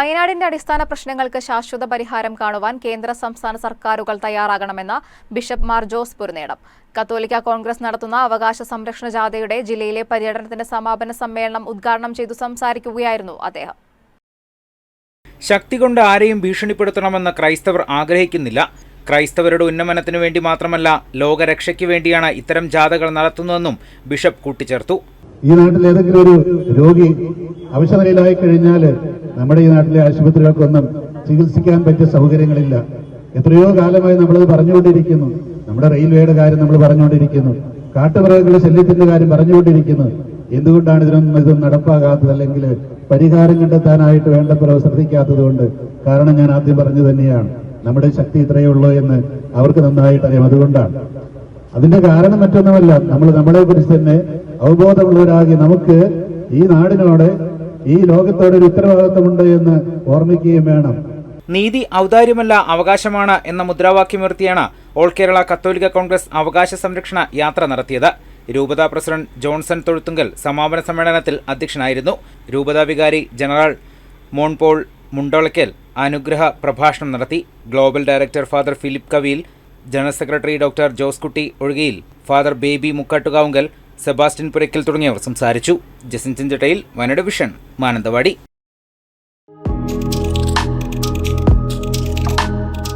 വയനാടിന്റെ അടിസ്ഥാന പ്രശ്നങ്ങൾക്ക് ശാശ്വത പരിഹാരം കാണുവാൻ കേന്ദ്ര സംസ്ഥാന സർക്കാരുകൾ തയ്യാറാകണമെന്ന് ബിഷപ്പ് മാർ ജോസ് പുരനേടം കത്തോലിക്ക കോൺഗ്രസ് നടത്തുന്ന അവകാശ സംരക്ഷണ ജാഥയുടെ ജില്ലയിലെ പര്യടനത്തിന്റെ സമാപന സമ്മേളനം ഉദ്ഘാടനം ചെയ്തു സംസാരിക്കുകയായിരുന്നു അദ്ദേഹം. ശക്തി കൊണ്ട് ആരെയും ഭീഷണിപ്പെടുത്തണമെന്ന് ക്രൈസ്തവർ ആഗ്രഹിക്കുന്നില്ല. ക്രൈസ്തവരുടെ ഉന്നമനത്തിനു വേണ്ടി മാത്രമല്ല ലോകരക്ഷയ്ക്ക് വേണ്ടിയാണ് ഇത്തരം ജാഥകൾ നടത്തുന്നതെന്നും ബിഷപ്പ് കൂട്ടിച്ചേർത്തു. ഈ നാട്ടിൽ ഏതെങ്കിലും ഒരു രോഗി അവശനിലയിലായി കഴിഞ്ഞാൽ നമ്മുടെ ഈ നാട്ടിലെ ആശുപത്രികൾക്കൊന്നും ചികിത്സിക്കാൻ പറ്റിയ സൗകര്യങ്ങളില്ല. എത്രയോ കാലമായി നമ്മളത് പറഞ്ഞുകൊണ്ടിരിക്കുന്നു. നമ്മുടെ റെയിൽവേയുടെ കാര്യം നമ്മൾ പറഞ്ഞുകൊണ്ടിരിക്കുന്നു. കാട്ടുമൃഗങ്ങളുടെ ശല്യത്തിന്റെ കാര്യം പറഞ്ഞുകൊണ്ടിരിക്കുന്നു. എന്തുകൊണ്ടാണ് ഇതിനൊന്നും ഇത് നടപ്പാകാത്തത്? അല്ലെങ്കിൽ പരിഹാരം കണ്ടെത്താനായിട്ട് വേണ്ടത്ര ശ്രദ്ധിക്കാത്തത് കൊണ്ട് കാരണം ഞാൻ ആദ്യം പറഞ്ഞു തന്നെയാണ്. നമ്മുടെ ശക്തി ഇത്രയേ ഉള്ളൂ എന്ന് അവർക്ക് നന്നായിട്ട് അറിയാം. അതുകൊണ്ടാണ്. അതിന്റെ കാരണം മറ്റൊന്നുമല്ല. നമ്മൾ നമ്മളെ കുറിച്ച് തന്നെ അവബോധമുള്ളവരാകി നമുക്ക് ഈ നാടിനോട് ഈ ലോകത്തോടെ ഒരു ഉത്തരവാദിത്തമുണ്ട് എന്ന് ഓർമ്മിക്കുകയും വേണം. നീതി ഔദാര്യമല്ല അവകാശമാണ് എന്ന മുദ്രാവാക്യമുയർത്തിയാണ് ഓൾ കേരള കത്തോലിക്ക കോൺഗ്രസ് അവകാശ സംരക്ഷണ യാത്ര നടത്തിയത്. രൂപത പ്രസിഡന്റ് ജോൺസൺ തൊഴുത്തുങ്കൽ സമാപന സമ്മേളനത്തിൽ അധ്യക്ഷനായിരുന്നു രൂപതാ വികാരി ജനറൽ മോൺപോൾ മുണ്ടോളയ്ക്കൽ അനുഗ്രഹ പ്രഭാഷണം നടത്തി global director father Philip Kaveel general secretary doctor Jose Kutty Ozhukayil. Father Baby Mukkattukavungal Sebastian Purackal തുടങ്ങിയവർ സംസാരിച്ചു. ജസിൻ ചിഞ്ചട്ടയിൽ വയനാട് വിഷൻ മാനന്തവാടി.